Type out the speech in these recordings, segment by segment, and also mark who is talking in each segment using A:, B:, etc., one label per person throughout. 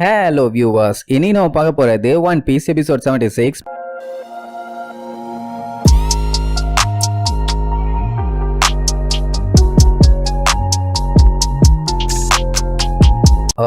A: Hello viewers இனி நம்ம பார்க்க போறது one piece episode seventy six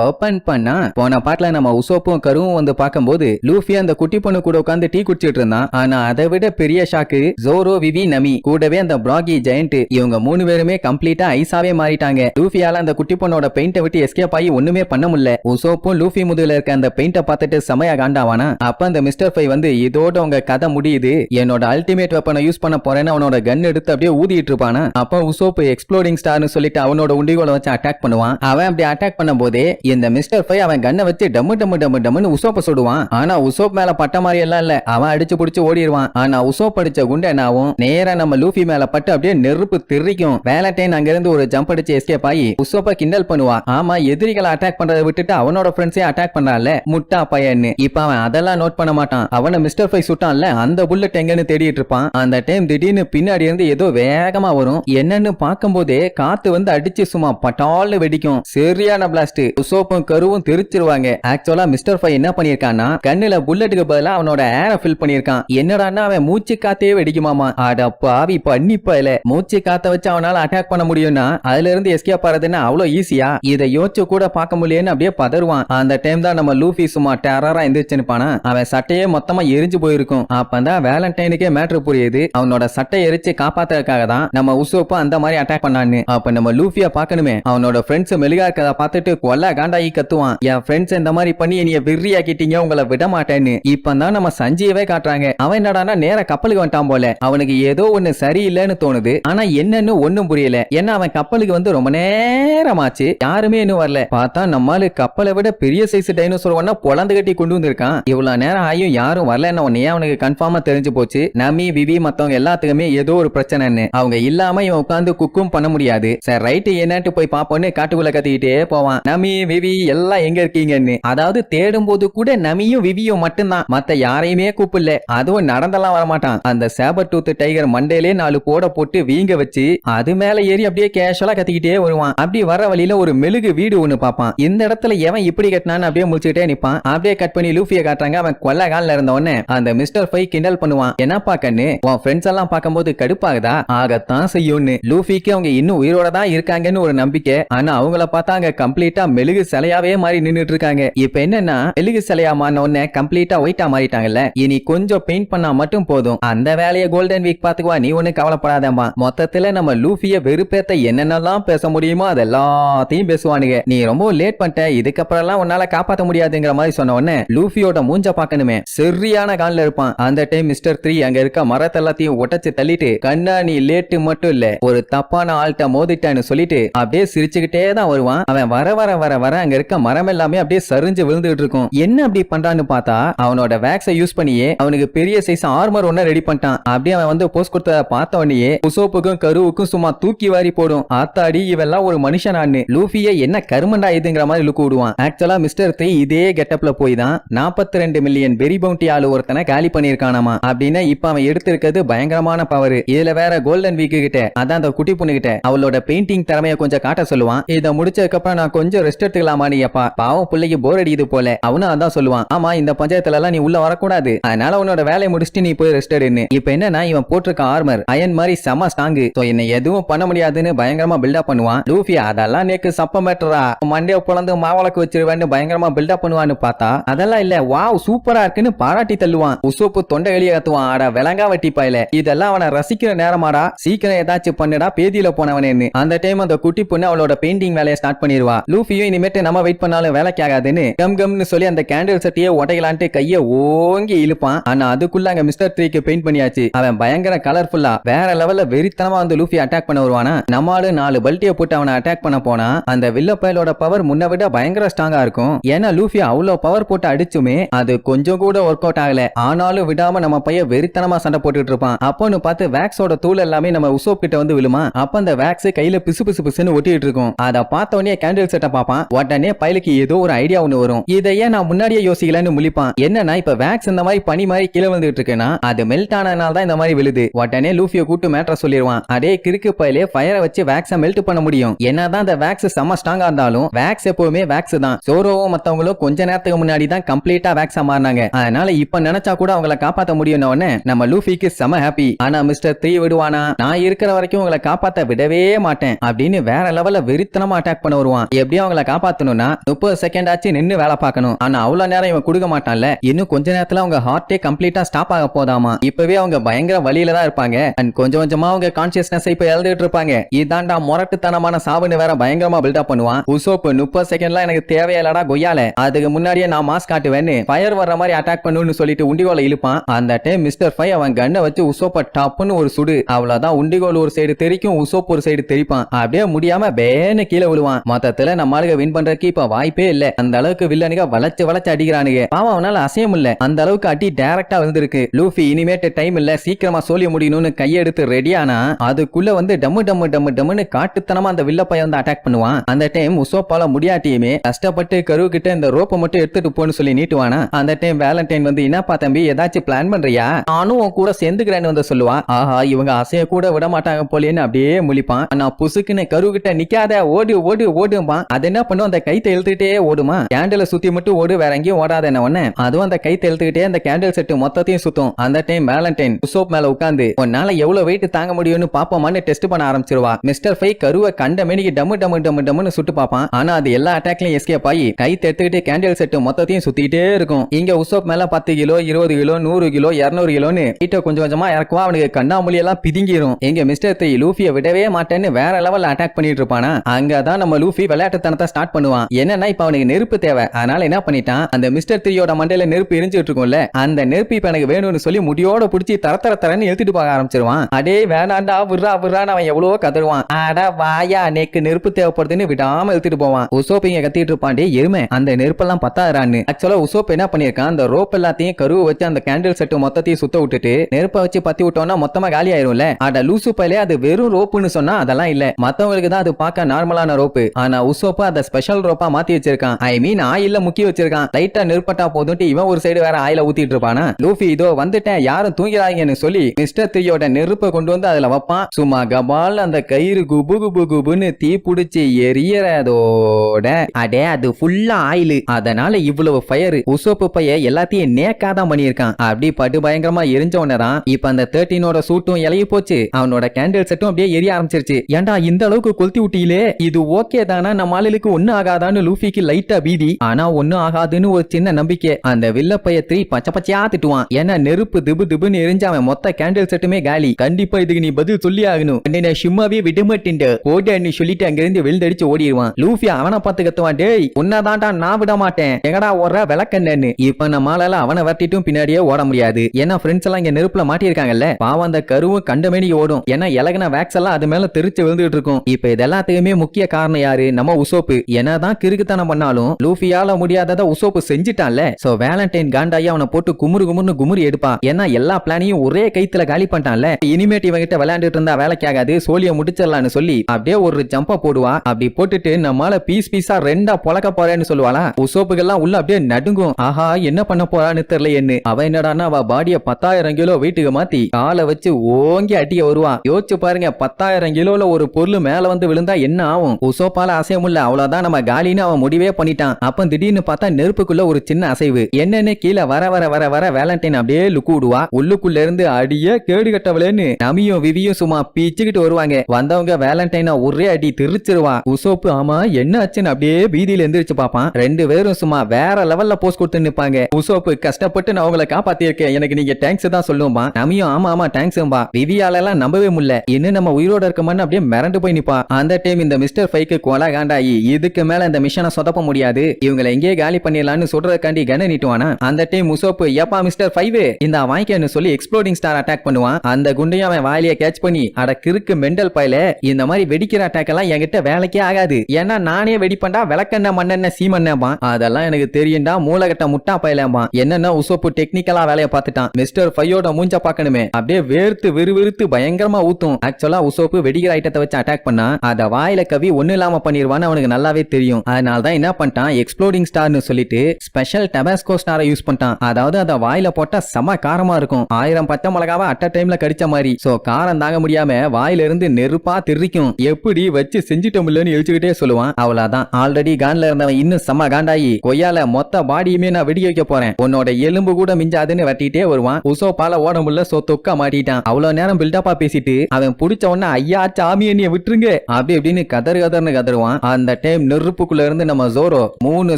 A: open பண்ணா போன பாட்டுல நம்ம உசோப்பும் கருவும் வந்து பார்க்கும்போது லூஃபி அந்த குட்டி பொண்ணு கூட உட்காந்து டீ குடிச்சிட்டு இருந்தான் ஆனா அதை விட பெரிய ஷாக்கு ஜோரோ விவி நமி கூடவே அந்த பிராகி ஜெயண்ட் இவங்க மூணு பேருமே கம்ப்ளீட்டா ஐஸாவே மாறிட்டாங்க. லூஃபியால அந்த குட்டி பொண்ணோட பெயிண்ட விட்டு எஸ்கேப் ஆகி ஒண்ணுமே பண்ண முடியல. உசோப்பும் லூஃபி முதுகுல இருக்க அந்த பெயிண்ட பார்த்துட்டு செமையா காண்டாவானா? அப்ப அந்த மிஸ்டர் ஃபை வந்து இதோட உங்க கதை முடியுது. என்னோட அல்டிமேட் வெப்பனை யூஸ் பண்ண போறேன்னு அவனோட கன் எடுத்து அப்படியே ஊதிட்டு இருப்பானா? அப்ப உசோப்பு எக்ஸ்ப்ளோடிங் ஸ்டார்னு சொல்லிட்டு அவனோட உண்டிகோலை வச்சு அட்டாக் பண்ணுவான். அவன் அப்படி அட்டாக் பண்ணும் போதே இந்த மிஸ்டர் ஃபை அவன் கண்ணை வச்சு டம்மு டம்மு டம்மு டம்முன்னு உசோப்ப சுடுவான். ஆனா உசோப் மேல பட்ட மாதிரி எல்லாம் இல்ல. அவன் அடிச்சு புடிச்சு ஓடிடுவான் ஆனா உசோப் அடிச்ச குண்டு என்ன ஆகும் நேரா நம்ம லூஃபி மேல பட்டு அப்படியே நெருப்பு திரிக்கும். வேலட்டைன் அங்க இருந்து ஒரு ஜம்ப் அடிச்சு எஸ்கேப் ஆகி உசோப்ப கிண்டல் பண்ணுவான் ஆமா எதிரிகளை அட்டாக் பண்றதை விட்டுட்டு அவனோட ஃப்ரெண்ட்ஸே அட்டாக் பண்றான்ல. முட்டா பையன்னு. இப்ப அவன் அதெல்லாம் நோட் பண்ண மாட்டான். அவனை மிஸ்டர் ஃபை சுட்டான்ல அந்த புல்லட் எங்கன்னு தேடிட்டு இருப்பான். அந்த டைம் திடீர்னு பின்னாடி இருந்து ஏதோ வேகமா வரும். என்னன்னு பார்க்கும்போதே காத்து வந்து அடிச்சு சும்மா பட்டால்னு வெடிக்கும். சரியான பிளாஸ்ட் சோப்பும் கருவும் தெரிச்சிருவாங்க. ஆக்சுவலா மிஸ்டர் ஃபை என்ன பண்ணிருக்கான்னா கண்ணுல புல்லட்டுக்கு பதிலா அவனோட ஏரை ஃபில் பண்ணிருக்கான் என்னடான்னா அவன் மூச்சு காத்தே வெடிக்குமாமா. அட பாவி பண்ணி பயல மூச்சு காத்த வச்சு அவனால அட்டாக் பண்ண முடியும்னா அதுல இருந்து எஸ்கேப் ஆறதுன்னா அவ்வளவு ஈஸியா இதை யோசிச்சு கூட பார்க்க முடியலன்னு அப்படியே பதறுவான். அந்த டைம் தான் நம்ம லூஃபி சும்மா டேரரா எந்திரிச்சுப்பானா அவன் சட்டையே மொத்தமா எரிஞ்சு போயிருக்கும். அப்பதான் வேலண்டைனுக்கே மேட்ரு புரியுது. அவனோட சட்டை எரிச்சு காப்பாத்துறதுக்காக தான் நம்ம உசோப்பா அந்த மாதிரி அட்டாக் பண்ணான்னு. அப்ப நம்ம லூஃபியா பார்க்கணுமே. அவனோட ஃப்ரெண்ட்ஸ் மெழுகா இருக்கதை பார்த்துட்டு கொல்ல காண்டாயி கத்துவான். என் ஃப்ரெண்ட்ஸ் இந்த மாதிரி பண்ணி என்னைய வெறியாக்கிட்டீங்க உங்களை விட மாட்டேன்னு இப்பதான் நம்ம சஞ்சீவே காட்டுறாங்க. அவன் என்னடானா நேர கப்பலுக்கு வந்துட்டான் போல. அவனுக்கு ஏதோ ஒண்ணு சரியில்லைன்னு தோணுது. ஆனா என்னன்னு ஒண்ணும் புரியல. ஏன்னா அவன் கப்பலுக்கு வந்து ரொம்ப நேரமாச்சு. யாருமே இன்னும் வரல. பார்த்தா நம்மால கப்பலை விட பெரிய சைஸ் டைனோசர் ஒன்னா பொழந்து கட்டி கொண்டு வந்திருக்கான். இவ்வளவு நேரம் ஆயும் யாரும் வரலன்னு உடனே அவனுக்கு கன்ஃபார்மா தெரிஞ்சு போச்சு. நமி விவி மத்தவங்க எல்லாத்துக்குமே ஏதோ ஒரு பிரச்சனைன்னு. அவங்க இல்லாம இவன் உட்காந்து குக்கும் பண்ண முடியாது. சரி ரைட்டு என்னட்டு போய் பாப்போன்னு காட்டுக்குள்ள கத்திக்கிட்டே போவான். நமி விவி எல்லாம் எங்க இருக்கீங்கன்னு. அதாவது தேடும் போது கூட நமியும் விவியும் மட்டும்தான். மத்த யாரையுமே கூப்பிடல. அதுவும் நடந்தெல்லாம் வரமாட்டான். அந்த சேபர் டூத் டைகர் மண்டையிலே நாலு போட போட்டு வீங்க வச்சு அது மேல ஏறி அப்படியே கேஷுவலா கத்திக்கிட்டே வருவான். அப்படி வர வழியில ஒரு மெழுகு வீடு ஒண்ணு பார்ப்பான். இந்த இடத்துல எவன் இப்படி கட்டினான்னு அப்படியே முடிச்சுக்கிட்டே நிப்பான். அப்படியே கட் பண்ணி லூஃபிய காட்டுறாங்க. அவன் கொல்ல காலில் இருந்த உடனே அந்த மிஸ்டர் ஃபை கிண்டல் பண்ணுவான். என்னப்பா கண்ணு உன் ஃப்ரெண்ட்ஸ் எல்லாம் பார்க்கும்போது கடுப்பாகுதா? ஆகத்தான் செய்யும்னு. லூஃபிக்கு அவங்க இன்னும் உயிரோட தான் இருக்காங்கன்னு ஒரு நம்பிக்கை. ஆனா அவங்கள பார்த்தா அங்க கம்ப்ளீட்டா மெழுகு சிலையாவே மாறி நின்னுட்டு இருக்காங்க இப்ப என்னன்னா மெழுகு சிலையா மாறின உடனே கம்ப்ளீட்டா ஒயிட்டா மாறிட்டாங்கல்ல? இனி கொஞ்சம் பெயிண்ட் பண்ணா மட்டும் போதும். அந்த வேலையை கோல்டன் வீக் பாத்துக்குவா நீ ஒண்ணு கவலைப்படாதம்மா. மொத்தத்துல நம்ம லூஃபிய வெறுப்பேத்த என்னென்னலாம் பேச முடியுமோ அது எல்லாத்தையும் பேசுவானுங்க. நீ ரொம்ப லேட் பண்ணிட்ட இதுக்கப்புறம் எல்லாம் உன்னால காப்பாத்த முடியாதுங்கிற மாதிரி சொன்ன உடனே லூஃபியோட மூஞ்ச பாக்கணுமே சரியான காலில் இருப்பான். அந்த டைம் மிஸ்டர் த்ரீ அங்க இருக்க மரத்தை எல்லாத்தையும் உடைச்சு தள்ளிட்டு கண்ணா நீ லேட்டு மட்டும் இல்ல. ஒரு தப்பான ஆள்கிட்ட மோதிட்டான்னு சொல்லிட்டு அப்படியே சிரிச்சுக்கிட்டே தான் வருவான். அவன் வர வர வர வர வர அங்க இருக்க மரம் எல்லாமே அப்படியே சரிஞ்சு விழுந்துட்டு இருக்கும். என்ன அப்படி பண்றான்னு பார்த்தா அவனோட வேக்ஸை யூஸ் பண்ணியே அவனுக்கு பெரிய சைஸ் ஆர்மர் ஒன்னு ரெடி பண்ணிட்டான். அப்படியே அவன் வந்து போஸ்ட் கொடுத்த பார்த்த உடனே உசோப்புக்கும் கருவுக்கும் சும்மா தூக்கி வாரி போடும். ஆத்தாடி இவெல்லாம் ஒரு மனுஷனான்னு லூஃபிய என்ன கருமண்டா இதுங்கிற மாதிரி லுக்கு விடுவான். ஆக்சுவலா மிஸ்டர் த்ரீ இதே கெட்டப்ல போய் தான் நாற்பத்தி ரெண்டு மில்லியன் பெரி பவுண்டி ஆளு ஒருத்தனை காலி பண்ணிருக்கானாமா அப்படின்னு இப்ப அவன் எடுத்திருக்கிறது பயங்கரமான பவர் இதுல வேற கோல்டன் வீக்கு கிட்ட அதான் அந்த குட்டி பொண்ணு கிட்ட அவளோட பெயிண்டிங் திறமைய கொஞ்சம் காட்ட சொல்லுவான். இதை முடிச்சதுக்கு அப்புறம் நான் கொஞ்சம் ரெஸ்ட் எடுத்துக்கலாமா நீ அப்பா? பாவம் பிள்ளைக்கு போர் அடிக்குது போல. அவனும் அதான் சொல்லுவான். ஆமா இந்த பஞ்சாயத்துல எல்லாம் நீ உள்ள வரக்கூடாது. அதனால உன்னோட வேலையை முடிச்சுட்டு நீ போய் ரெஸ்ட் எடுன்னு. இப்ப என்னன்னா இவன் போட்டிருக்க ஆர்மர் அயன் மாதிரி செம ஸ்ட்ராங்கு சோ என்ன எதுவும் பண்ண முடியாதுன்னு பயங்கரமா பில்டப் பண்ணுவான். லூஃபி அதெல்லாம் நேக்கு சப்ப மேட்டரா மண்டே பிளந்து மாவளக்கு வச்சிருவேன்னு பயங்கரமா பில்டப் பண்ணுவான்னு பார்த்தா அதெல்லாம் இல்ல. வாவ் சூப்பரா இருக்குன்னு பாராட்டி தள்ளுவான். உசோப்பு தொண்டை வெளியே கத்துவான். ஆடா விலங்கா வட்டி பாயில. இதெல்லாம் அவனை ரசிக்கிற நேரமாடா. சீக்கிரம் ஏதாச்சும் பண்ணுடா பேதியில போனவனேன்னு. அந்த டைம் அந்த குட்டி பொண்ணு அவளோட பெயிண்டிங் வேலையை ஸ்டார்ட் பண்ணிடுவா லூஃபியும் கேட்டு நம்ம வெயிட் பண்ணாலும் வேலைக்கு ஆகாதுன்னு கம் கம்னு சொல்லி அந்த கேண்டில் சட்டியை உடையலான்ட்டு கைய ஓங்கி இழுப்பான். ஆனா அதுக்குள்ள அங்க மிஸ்டர் த்ரீக்கு பெயிண்ட் பண்ணியாச்சு. அவன் பயங்கர கலர்ஃபுல்லா வேற லெவல்ல வெறித்தனமா வந்து லூஃபி அட்டாக் பண்ண வருவானா? நம்மாடு நாலு பல்ட்டியை போட்டு அவனை அட்டாக் பண்ண போனா அந்த வில்ல பயலோட பவர் முன்ன விட பயங்கர ஸ்ட்ராங்கா இருக்கும். ஏன்னா லூஃபி அவ்வளவு பவர் போட்டு அடிச்சுமே அது கொஞ்சம் கூட ஒர்க் அவுட் ஆகல. ஆனாலும் விடாம நம்ம பையன் வெறித்தனமா சண்டை போட்டுட்டு இருப்பான். அப்போன்னு பார்த்து வேக்ஸோட தூள் எல்லாமே நம்ம உசோப் கிட்ட வந்து விழுமா? அப்ப அந்த வேக்ஸ் கையில பிசு பிசு பிசுன்னு ஒட்டிட்டு இருக்கும். அத பார்த்த உடனே கேண்டில் செட்டை பார்ப்பான். உடனே பயலுக்கு ஏதோ ஒரு ஐடியா ஒண்ணு வரும். இதையே நான் முன்னாடியே யோசிக்கலன்னு முழிப்பான். என்னன்னா இப்ப வேக்ஸ் இந்த மாதிரி பனி மாதிரி கீழே வந்துகிட்டு இருக்குன்னா அது மெல்ட் ஆனதுனால தான் இந்த மாதிரி விழுது. உடனே லூஃபியை கூட்டு மேட்ர சொல்லிடுவான். அதே கிறுக்கு பயலே ஃபயரை வச்சு வேக்ஸை மெல்ட் பண்ண முடியும். என்னதான் அந்த வேக்ஸ் செம்ம ஸ்ட்ராங்கா இருந்தாலும் வேக்ஸ் எப்பவுமே வேக்ஸ் தான். சோரோவும் மத்தவங்களும் கொஞ்ச நேரத்துக்கு முன்னாடி தான் கம்ப்ளீட்டா வேக்ஸா மாறினாங்க. அதனால இப்ப நினைச்சா கூட அவங்கள காப்பாத்த முடியும்னு உடனே நம்ம லூஃபிக்கு செம ஹாப்பி ஆனா மிஸ்டர் த்ரீ விடுவானா? நான் இருக்கிற வரைக்கும் உங்களை காப்பாத்த விடவே மாட்டேன். அப்படின்னு வேற லெவல்ல வெறித்தனமா அட்டாக் பண்ண வருவான். எப்படியும் அவங்கள காப்பாத்தணும்னா முப்பது செகண்ட் ஆச்சு நின்னு வேலை பார்க்கணும். ஆனா அவ்வளவு நேரம் இவன் கொடுக்க மாட்டான்ல. இன்னும் கொஞ்ச நேரத்துல அவங்க ஹார்ட்டே கம்ப்ளீட்டா ஸ்டாப் ஆக போதாமா? இப்பவே அவங்க பயங்கர வழியில தான் இருப்பாங்க. அண்ட் கொஞ்சம் கொஞ்சமா அவங்க கான்சியஸ்னஸ் இப்ப இழந்துட்டு இருப்பாங்க. இதாண்டா முரட்டுத்தனமான சாவுன்னு வேற பயங்கரமா பில்டப் பண்ணுவான். உசோப்பு முப்பது செகண்ட்லாம் எனக்கு தேவையில்லடா கொய்யால. அதுக்கு முன்னாடியே நான் மாஸ் காட்டுவேன்னு ஃபயர் வர்ற மாதிரி அட்டாக் பண்ணுன்னு சொல்லிட்டு உண்டிகோல இழுப்பான். அந்த டைம் மிஸ்டர் ஃபை அவன் கண்ணை வச்சு உசோப்ப டப்புன்னு ஒரு சுடு. அவ்வளவுதான் உண்டிகோல் ஒரு சைடு தெரிக்கும் உசோப் ஒரு சைடு தெரிப்பான். அப்படியே முடியாம பேன்னு கீழே விழுவான். மொத்தத்துல நம்மளுக்கு வின் வின் பண்றதுக்கு இப்ப வாய்ப்பே இல்ல. அந்த அளவுக்கு வில்லனுக்கு வளைச்சு வளைச்சு அடிக்கிறானுங்க. பாவம் அவனால அசைய முடியல அந்த அளவுக்கு அடி டைரக்டா வந்திருக்கு. லூஃபி இனிமேட்டு டைம் இல்ல. சீக்கிரமா சொல்லி முடியணும்னு கையெடுத்து ரெடியானா அதுக்குள்ள வந்து டம்மு டம்மு டம்மு டம்முன்னு காட்டுத்தனமா அந்த வில்ல பையன் வந்து அட்டாக் பண்ணுவான். அந்த டைம் உசோப்பால முடியாட்டியுமே கஷ்டப்பட்டு கரு கிட்ட இந்த ரோப்பை மட்டும் எடுத்துட்டு போன்னு சொல்லி நீட்டுவானா? அந்த டைம் வேலண்டைன் வந்து என்னப்பா தம்பி ஏதாச்சும் பிளான் பண்றியா? நானும் உன் கூட சேர்ந்துக்கிறேன்னு வந்து சொல்லுவான் ஆஹா இவங்க அசைய கூட விட மாட்டாங்க போலேன்னு அப்படியே முழிப்பான். நான் புசுக்குன்னு கரு கிட்ட நிக்காத ஓடு ஓடு ஓடும்பான். அது என்ன பண்ணும்? அந்த கைத்தை எழுத்துக்கிட்டே ஓடுமா? கேண்டில சுத்தி மட்டும் ஓடு வேற எங்கேயும் ஓடாத என்ன ஒண்ணு அதுவும் அந்த கைத்தை எழுத்துக்கிட்டே அந்த கேண்டில் செட்டு மொத்தத்தையும் சுத்தும். அந்த டைம் வேலண்டைன் உசோப் மேல உட்காந்து உன்னால எவ்வளவு வெயிட் தாங்க முடியும்னு பாப்போமான்னு டெஸ்ட் பண்ண ஆரம்பிச்சிருவா. மிஸ்டர் ஃபை கருவை கண்ட மேனிக்கு டம்மு டம்மு டம்மு டம்முன்னு சுட்டு பார்ப்பான் ஆனா அது எல்லா அட்டாக்லயும் எஸ்கேப் ஆகி கை எடுத்துக்கிட்டு கேண்டில் செட்டு மொத்தத்தையும் சுத்திட்டே இருக்கும். இங்க உசோப் மேல பத்து கிலோ இருபது கிலோ நூறு கிலோ இருநூறு கிலோன்னு கிட்ட கொஞ்சம் கொஞ்சமா இறக்குவா. அவனுக்கு கண்ணாமொழி எல்லாம் பிதுங்கிரும். எங்க மிஸ்டர் த்ரீ லூஃபியை விடவே மாட்டேன்னு வேற லெவல்ல அட்டாக் பண்ணிட்டு இருப்பானா? அங்கதான் நம்ம லூஃபி விளையாட்டுத்தனத்தை ஸ்டார்ட் பண்ணுவான். என்னன்னா இப்ப அவனுக்கு நெருப்பு தேவை. அதனால என்ன பண்ணிட்டான்? அந்த மிஸ்டர் த்ரீயோட மண்டையில நெருப்பு எரிஞ்சிட்டு இருக்கும்ல அந்த நெருப்பு இப்ப எனக்கு வேணும்னு சொல்லி முடியோட புடிச்சு தர தர தரன்னு எழுத்துட்டு போக ஆரம்பிச்சிருவான். அடே வேணாண்டா விட்றா விட்றான்னு அவன் எவ்வளவோ கதருவான் அட வாயா நேக்கு நெருப்பு தேவைப்படுதுன்னு விடாம எழுத்துட்டு போவான். உசோப் இங்க கத்திட்டு இருப்பான்டே எருமை. அந்த நெருப்பெல்லாம் பத்தாயிரான்னு ஆக்சுவலா உசோப் என்ன பண்ணிருக்கான் அந்த ரோப் எல்லாத்தையும் கருவை வச்சு அந்த கேண்டில் செட்டு மொத்தத்தையும் சுத்த விட்டுட்டு நெருப்பை வச்சு பத்தி விட்டோம்னா மொத்தமா காலி ஆயிரும்ல. அட லூசு பயிலே அது வெறும் ரோப்புன்னு சொன்னா அதெல்லாம் இல்ல. மத்தவங்களுக்கு தான் அது பார்க்க நார்மலான ரோப்பு. ஆனா உசோப்பு அதை ஸ்பெஷல் ரோப்பா மாத்தி வச்சிருக்கான். ஐ மீன் ஆயில்ல முக்கி வச்சிருக்கான். லைட்டா நெருப்பட்டா போதும்ட்டு இவன் ஒரு சைடு வேற ஆயில ஊத்திட்டு இருப்பானா? லூஃபி இதோ வந்துட்டேன். யாரும் தூங்கிறாங்கன்னு சொல்லி மிஸ்டர் த்ரீயோட நெருப்பை கொண்டு வந்து அதுல வைப்பான். சும்மா கபால் அந்த கயிறு குபு குபு குபுன்னு தீ புடிச்சு எரியறதோட. அடே அது ஃபுல்லா ஆயில். அதனால இவ்வளவு ஃபயர் உசோப்பு பைய எல்லாத்தையும் நேக்காதான் பண்ணியிருக்கான். அப்படி படு பயங்கரமா எரிஞ்ச உடனேதான் இப்ப அந்த தேர்ட்டீனோட சூட்டும் இலையி போச்சு. அவனோட கேண்டில் செட்டும் அப்படியே எரிய ஆரம்பிச்சிருச்சு. ஏன்டா இந்த அளவுக்கு கொளுத்தி விட்டீங்களே? இது ஓகே தானா? நம்ம ஆளுக்கு ஒண்ணு ஆகாதான்னு லூஃபிக்கு லைட்டா பீதி. ஆனா ஒன்னும் ஆகாதுன்னு ஒரு சின்ன நம்பிக்கை. அந்த வில்ல பைய த்ரீ பச்சை பச்சையா திட்டுவான். ஏன்னா நெருப்பு திபு திபுன்னு எரிஞ்சு அவன் மொத்த கேண்டில் செட்டுமே காலி. கண்டிப்பா இதுக்கு நீ பதில் சொல்லி ஆகணும். உன்னை சும்மாவே விட மாட்டேன் சொல்லிட்டு அங்கிருந்து விழுந்தடிச்சு ஓடிடுவான் லூஃபி அவனை பார்த்து கத்துவான் டேய் உன்னதான்டா நான் விட மாட்டேன் எங்கடா ஓடுற விளக்கண்ணு இப்ப நம்மளால அவனை வரட்டிட்டும் பின்னாடியே ஓட முடியாது. ஏன்னா ஃப்ரெண்ட்ஸ் எல்லாம் இங்க நெருப்புல மாட்டியிருக்காங்கல்ல? பாவம் அந்த கருவும் கண்டமேனி ஓடும். ஏன்னா இலகின வேக்ஸ் எல்லாம் அது மேல தெரிச்சு விழுந்துட்டு இருக்கும். இப்ப இது எல்லாத்துக்குமே முக்கிய காரணம் யாரு? நம்ம உசோப்பு. என்னதான் கிறுக்குத்தனம் பண்ணாலும் லூஃபியால முடியாததை உசோப்பு செஞ்சிட்டான்ல. சோ வேலண்டைன் காண்டாயி அவனை போட்டு குமுறு குமுறுனு குமுறி எடுப்பான் ஏன்னா எல்லா பிளானையும் ஒரே கைத்துல காலி பண்ணிட்டான்ல. இனிமேட் இவங்கிட்ட விளையாண்டுட்டு இருந்தா வேலைக்கு ஆகாது சோழிய முடிச்சிடலாம்னு சொல்லி அப்படியே ஒரு ஜம்ப போடுவா. அப்படி போட்டுட்டு நம்மால பீஸ் பீஸா ரெண்டா பொழக்க போறேன்னு சொல்லுவாளா. உசோப்புகள்லாம் உள்ள அப்படியே நடுங்கும். ஆஹா என்ன பண்ண போறான்னு தெரியலையேன்னு. அவ என்னடான்னா அவ பாடிய பத்தாயிரம் கிலோ வீட்டுக்கு மாத்தி காலை வச்சு ஓங்கி அடிக்க வருவா. யோசிச்சு பாருங்க பத்தாயிரம் கிலோல ஒரு பொருள் மேல வந்து விழுந்தா என்ன ஆகும்? உசோப்பால அசைய அவ்வளவுதான் நம்ம காலின்னு அவன் முடிவே பண்ணிட்டான். அப்ப திடீர்னு பார்த்தா நெருப்புக்குள்ள ஒரு சின்ன அசைவு. என்னன்னு கீழே வர வர வர வர வேலண்டைன் அப்படியே லுக்கு விடுவா. உள்ளுக்குள்ள இருந்து அடிய கேடு கட்டவளேன்னு நமியும் விவியும் சும்மா பீச்சுக்கிட்டு வருவாங்க. வந்தவங்க வேலண்டைனா ஒரே அடி திருச்சிருவான் உசோப்பு ஆமா என்ன ஆச்சுன்னு அப்படியே பீதியில எந்திரிச்சு பாப்பான் ரெண்டு பேரும் சும்மா வேற லெவல்ல போஸ்ட் கொடுத்து நிப்பாங்க. உசோப்பு கஷ்டப்பட்டு நான் உங்களை காப்பாத்திருக்கேன் எனக்கு நீங்க தேங்க்ஸ் தான் சொல்லுவா நமியும் ஆமா ஆமா தேங்க்ஸ்பா விவியால எல்லாம் நம்பவே முடியல. இன்னும் நம்ம உயிரோட இருக்கமான்னு அப்படியே மிரண்டு போய் நிப்பா. அந்த டைம் இந்த மிஸ்டர் ஃபைக்கு கொலை காண்டாயி இதுக்கு மேல இந்த மிஷனை சொதப்ப முடியாது. இவங்களை எங்கேயே காலி பண்ணிடலாம்னு சொல்றதுக்காண்டி கன நீட்டுவானா? அந்த டைம் முசோப்பு ஏப்பா மிஸ்டர் ஃபைவ் இந்த வாங்கிக்கன்னு சொல்லி எக்ஸ்ப்ளோடிங் ஸ்டார் அட்டாக் பண்ணுவான். அந்த குண்டையும் அவன் வாயிலேயே கேட்ச் பண்ணி அட கிறுக்கு மெண்டல் பையில இந்த மாதிரி வெடிக்கிற அட்டாக் எல்லாம் என்கிட்ட வேலைக்கே ஆகாது. ஏன்னா நானே வெடிப்பண்டா விளக்கெண்ண மண்ணெண்ண சீமண்ணேமா அதெல்லாம் எனக்கு தெரியும்டா மூலகட்ட முட்டா பயிலேமா என்னன்னா உசோப்பு டெக்னிக்கலா வேலையை பார்த்துட்டான். மிஸ்டர் ஃபையோட மூஞ்ச பாக்கணுமே அப்படியே வேர்த்து விறுவிறுத்து பயங்கரமா ஊத்தும். ஆக்சுவலா உசோப்பு வெடிக்கிற ஐட்டத்தை வச்சு அட்டாக் பண்ணா அத வாயில கவி ஒண்ணு இல்லாம பண்ணிருவான்னு அவனுக்கு நல்லாவே பார்த்தாலே தெரியும். அதனால தான் என்ன பண்ணிட்டான்? எக்ஸ்ப்ளோடிங் ஸ்டார்னு சொல்லிட்டு ஸ்பெஷல் டபாஸ்கோ ஸ்டாரை யூஸ் பண்ணிட்டான். அதாவது அதை வாயில போட்டா செம காரமா இருக்கும். ஆயிரம் பச்சை மிளகாவை அட்ட டைம்ல கடிச்ச மாதிரி. சோ காரம் தாங்க முடியாம வாயில இருந்து நெருப்பா திரிக்கும் எப்படி வச்சு செஞ்சுட்டோம்லன்னு எழுச்சுக்கிட்டே சொல்லுவான். அவ்வளவுதான். ஆல்ரெடி கான்ல இருந்தவன் இன்னும் செம காண்டாயி. கொய்யால மொத்த பாடியுமே நான் வெடிக்க வைக்க போறேன். உன்னோட எலும்பு கூட மிஞ்சாதுன்னு வெட்டிட்டே வருவான். உசோ பால ஓட முடியல சோ தொக்கா மாட்டிட்டான். அவ்வளவு நேரம் பில்டப்பா பேசிட்டு அவன் புடிச்ச உடனே ஐயா சாமி என்னைய விட்டுருங்க. அப்படி இப்படின்னு கதறு கதர்னு கதருவான் அந்த டைம் நெருப்புக்குள்ள இருந்து நம்ம ஜோரோ மூணு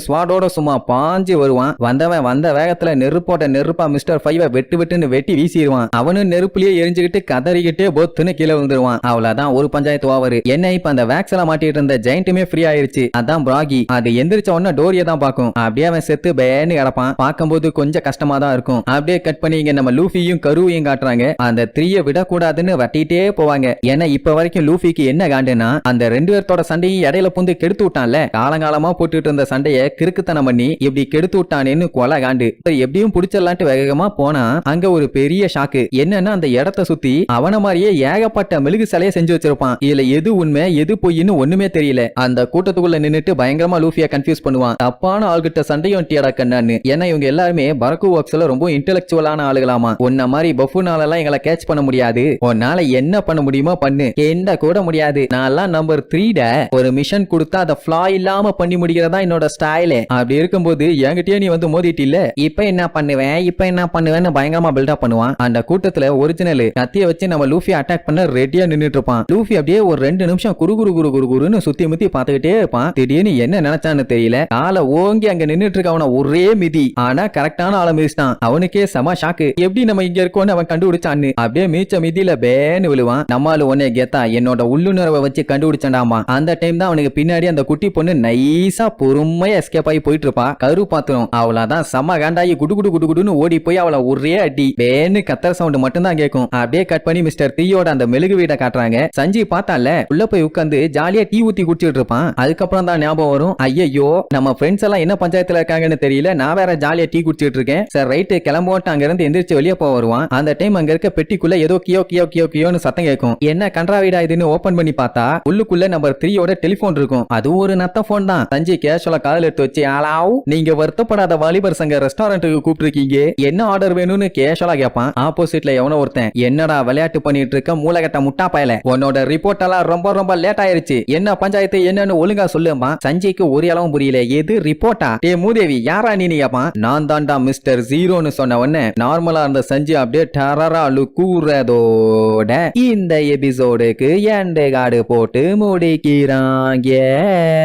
A: ஸ்வாடோட சும்மா பாஞ்சு வருவான். வந்தவன் வந்த வேகத்துல நெருப்போட நெருப்பா மிஸ்டர் ஃபைவ வெட்டு வெட்டுன்னு வெட்டி வீசிடுவான் அவனும் நெருப்புலயே எரிஞ்சுக்கிட்டு கதறிக்கிட்டே பொத்துன்னு கீழே விழுந்துருவான். அவ்வளவுதான் ஒரு பஞ்சாயத்து ஓவர். என்ன இப்ப அந்த வேக்ஸ்ல மாட்டிட்டு இருந்த ஜெயிண்ட்டுமே ஃப்ரீ ஆயிருச்சு. அதான் பிராகி. அது எந்திரிச்ச உடனே டோரிய தான் பார்க்கும். அப்படியே அவன் செத்து பேன்னு கிடப்பான். பார்க்கும்போது கொஞ்சம் கஷ்டமா தான் இருக்கும். அப்படியே கட் பண்ணி இங்க நம்ம லூஃபியும் கருவையும் காட்டுறாங்க. அந்த த்ரீய விடக்கூடாதுன்னு வட்டிட்டே போவாங்க. ஏன்னா இப்ப வரைக்கும் லூஃபிக்கு என்ன காண்டுனா அந்த ரெண்டு பேர்த்தோட சண்டையும் இடையில புந்து கெடுத்து விட்டான் இருக்கான்ல காலங்காலமா போட்டுட்டு இருந்த சண்டைய கிறுக்குத்தனம் பண்ணி இப்படி கெடுத்து விட்டானேன்னு கொலை காண்டு. எப்படியும் புடிச்சிடலான்ட்டு வேகமா போனா அங்க ஒரு பெரிய ஷாக்கு என்னன்னா அந்த இடத்த சுத்தி அவன மாதிரியே ஏகப்பட்ட மெழுகு சிலைய செஞ்சு வச்சிருப்பான். இதுல எது உண்மை எது பொய்ன்னு ஒண்ணுமே தெரியல. அந்த கூட்டத்துக்குள்ள நின்னுட்டு பயங்கரமா லூஃபியா கன்ஃபியூஸ் பண்ணுவான். தப்பான ஆள்கிட்ட சண்டையும் டியடா கண்ணான்னு. ஏன்னா இவங்க எல்லாருமே பரக்கு ஒர்க்ஸ்ல ரொம்ப இன்டெலக்சுவலான ஆளுகளாமா. உன்ன மாதிரி பஃபுனால எல்லாம் எங்களை கேட்ச் பண்ண முடியாது. உன்னால என்ன பண்ண முடியுமோ பண்ணு. என்ன கூட முடியாது. நான் எல்லாம் நம்பர் த்ரீட ஒரு மிஷன் கொடுத்தா அதை ஃபிளா இல்லாம பண்ணி முடிக்கிறதா என்னோட ஸ்டைலு அப்படி இருக்கும்போது என்கிட்டயே நீ வந்து மோதிட்டு இல்ல இப்ப என்ன பண்ணுவேன்? இப்ப என்ன பண்ணுவேன்னு பயங்கரமா பில்டப் பண்ணுவான். அந்த கூட்டத்துல ஒரிஜினல் கத்திய வச்சு நம்ம லூஃபி அட்டாக் பண்ண ரெடியா நின்னுட்டு இருப்பான். லூஃபி அப்படியே ஒரு ரெண்டு நிமிஷம் குரு குரு குரு குரு குருன்னு சுத்தி முத்தி பாத்துக்கிட்டே இருப்பான். திடீர்னு என்ன நினைச்சான்னு தெரியல. ஆள ஓங்கி அங்க நின்னுட்டு இருக்கவன ஒரே மிதி. ஆனா கரெக்டான ஆளை மிதிச்சிட்டான். அவனுக்கே செம ஷாக்கு எப்படி நம்ம இங்க இருக்கோம்னு அவன் கண்டுபிடிச்சான்னு. அப்படியே மீச்ச மிதியில பேன்னு விழுவான். நம்மால உன்னை கெத்தா. என்னோட உள்ளுணர்வை வச்சு கண்டுபிடிச்சாண்டாமா அந்த டைம் தான் அவனுக்கு பின்னாடி அந்த குட்டி பொண்ணு நைஸா பொறுமையா எஸ்கேப் ஆகி போயிட்டு இருப்பா கரு பாத்திரம். அவ்வளவுதான் செம்ம காண்டாயி குடு குடு குடு குடுன்னு ஓடி போய் அவளை ஒரே அடி. வேணு கத்தர சவுண்ட் மட்டும் தான் கேட்கும். அப்படியே கட் பண்ணி மிஸ்டர் தீயோட அந்த மெழுகு வீடை காட்டுறாங்க. சஞ்சி பார்த்தால உள்ள போய் உட்காந்து ஜாலியா டீ ஊத்தி குடிச்சிட்டு இருப்பான் அதுக்கப்புறம் தான் ஞாபகம் வரும். ஐயையோ நம்ம ஃப்ரெண்ட்ஸ் எல்லாம் என்ன பஞ்சாயத்துல இருக்காங்கன்னு தெரியல. நான் வேற ஜாலியா டீ குடிச்சிட்டு இருக்கேன் சார் ரைட்டு கிளம்புவோம் அங்க இருந்து எந்திரிச்சு வெளியே போக வருவான். அந்த டைம் அங்க இருக்க பெட்டிக்குள்ள ஏதோ கியோ கியோ கியோ கியோன்னு சத்தம் கேட்கும். என்ன கன்றாவிடா இதுன்னு ஓபன் பண்ணி பார்த்தா உள்ளுக்குள்ள நம்பர் த்ரீயோட டெலிபோன் இருக்கும். அது ஒரு நத்த போன் தான். சஞ்சய் கேஷுவலா காதல் எடுத்து வச்சு ஆளாவ் நீங்க வருத்தப்படாத வாலிபர் சங்க ரெஸ்டாரண்ட்டுக்கு கூப்பிட்டுருக்கீங்க. என்ன ஆர்டர் வேணும்னு கேஷுவலா கேட்பான் ஆப்போசிட்ல எவனோ ஒருத்தன் என்னடா விளையாட்டு பண்ணிட்டு இருக்க மூலகட்ட முட்டா பயல. உன்னோட ரிப்போர்ட் எல்லாம் ரொம்ப ரொம்ப லேட் ஆயிருச்சு. என்ன பஞ்சாயத்து என்னன்னு ஒழுங்கா சொல்லுமா சஞ்சய்க்கு ஒரு அளவும் புரியல. எது ரிப்போர்ட்டா டே மூதேவி யாரா நீ கேப்பான்? நான் தான்டா மிஸ்டர் ஜீரோன்னு சொன்ன உடனே நார்மலா இருந்த சஞ்சய் அப்படியே டரரா கூறதோட இந்த எபிசோடுக்கு எண்டு கார்டு போட்டு முடிக்கிறாங்க.